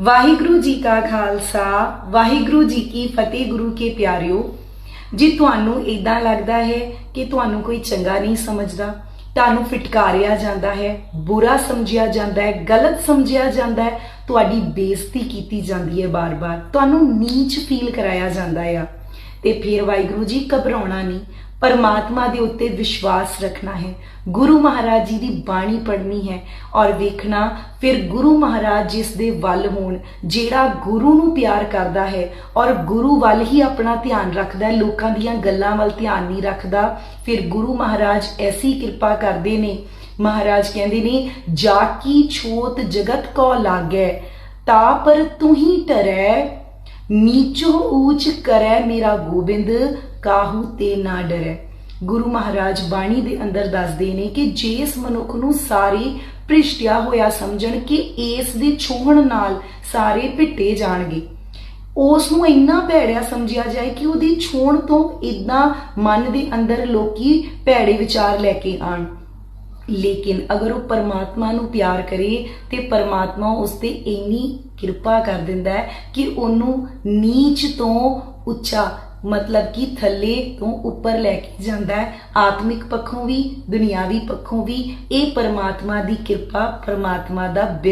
ਵਾਹਿਗੁਰੂ ਜੀ ਕਾ ਖਾਲਸਾ, ਵਾਹਿਗੁਰੂ ਜੀ ਕੀ ਫਤਿਹ ਗੁਰੂ ਕੇ ਪਿਆਰਿਓ। ਜੀ ਤੁਹਾਨੂੰ ਇਦਾਂ ਲੱਗਦਾ ਹੈ ਕਿ ਤੁਹਾਨੂੰ ਕੋਈ ਚੰਗਾ ਨਹੀਂ ਸਮਝਦਾ, ਤੁਹਾਨੂੰ ਫਿਟਕਾਰਿਆ ਜਾਂਦਾ ਹੈ, ਬੁਰਾ ਸਮਝਿਆ ਜਾਂਦਾ ਹੈ, ਗਲਤ ਸਮਝਿਆ ਜਾਂਦਾ ਹੈ, ਤੁਹਾਡੀ ਬੇਇੱਜ਼ਤੀ ਕੀਤੀ ਜਾਂਦੀ ਹੈ ਬਾਰ-ਬਾਰ। ਤੁਹਾਨੂੰ ਨੀਚ ਫੀਲ ਕਰਾਇਆ ਜਾਂਦਾ ਹੈ ਤੇ ਫਿਰ ਵਾਹਿਗੁਰੂ ਜੀ ਘਬਰਾਉਣਾ ਨਹੀਂ ਪਰਮਾਤਮਾ ਦੇ ਉੱਤੇ ਵਿਸ਼ਵਾਸ ਰੱਖਣਾ ਹੈ। ਗੁਰੂ ਮਹਾਰਾਜ ਜੀ ਦੀ ਬਾਣੀ ਪੜ੍ਹਨੀ ਹੈ ਔਰ ਵੇਖਣਾ, ਫਿਰ ਗੁਰੂ ਮਹਾਰਾਜ ਜਿਸ ਦੇ ਵੱਲ ਹੋਣ, ਜਿਹੜਾ ਗੁਰੂ ਨੂੰ ਪਿਆਰ ਕਰਦਾ ਹੈ ਔਰ ਗੁਰੂ ਵੱਲ ਹੀ ਆਪਣਾ ਧਿਆਨ ਰੱਖਦਾ ਹੈ, ਲੋਕਾਂ ਦੀਆਂ ਗੱਲਾਂ ਵੱਲ ਧਿਆਨ ਨਹੀਂ ਰੱਖਦਾ, ਫਿਰ ਗੁਰੂ ਮਹਾਰਾਜ ਐਸੀ ਕਿਰਪਾ ਕਰਦੇ ਨੇ। ਮਹਾਰਾਜ ਕਹਿੰਦੇ ਨੇ, ਜਾ ਕੀ ਛੋਤ ਜਗਤ ਕੋ ਲਾਗੈ, ਤਾ ਪਰ ਤੂੰ ਹੀ ਟਰੈ ਨੀਚੋ ਊਚ ਕਰੈ ਮੇਰਾ ਗੋਬਿੰਦ, ਕਾਹੂ ਤੇ ਨਾ ਡਰੈ। ਗੁਰੂ ਮਹਾਰਾਜ ਬਾਣੀ ਦੇ ਅੰਦਰ ਦੱਸਦੇ ਨੇ ਕਿ ਜਿਸ ਮਨੁੱਖ ਨੂੰ ਸਾਰੇ ਭ੍ਰਿਸ਼ਟਿਆ ਹੋਇਆ ਸਮਝਣ ਕਿ ਇਸ ਦੇ ਛੋਹਣ ਨਾਲ ਸਾਰੇ ਭਿੱਟੇ ਜਾਣਗੇ। ਉਸ ਨੂੰ ਇੰਨਾ ਭੈੜਿਆ ਸਮਝਿਆ ਜਾਏ ਕਿ ਉਹਦੀ ਛੋਣ ਤੋਂ ਇਦਾਂ ਮਨ ਦੇ ਅੰਦਰ ਲੋਕੀ ਭੈੜੇ ਵਿਚਾਰ ਲੈ ਕੇ ਆਣ ਲੇਕਿਨ ਅਗਰ ਉਹ ਪਰਮਾਤਮਾ ਨੂੰ ਪਿਆਰ ਕਰੇ ਤੇ ਪਰਮਾਤਮਾ ਉਸ ਤੇ ਇੰਨੀ ਕਿਰਪਾ ਕਰ ਦਿੰਦਾ ਹੈ ਕਿ ਉਹਨੂੰ ਨੀਚ ਤੋਂ ਉੱਚਾ, ਮਤਲਬ ਕਿ ਥੱਲੇ ਤੋਂ ਉੱਪਰ ਲੈ ਕੇ ਜਾਂਦਾ ਹੈ। ਆਤਮਿਕ ਪੱਖੋਂ ਵੀ, ਦੁਨਿਆਵੀ ਪੱਖੋਂ ਵੀ ਇਹ ਪਰਮਾਤਮਾ ਦੀ ਕਿਰਪਾ, ਪਰਮਾਤਮਾ ਦਾ ਬਿਰ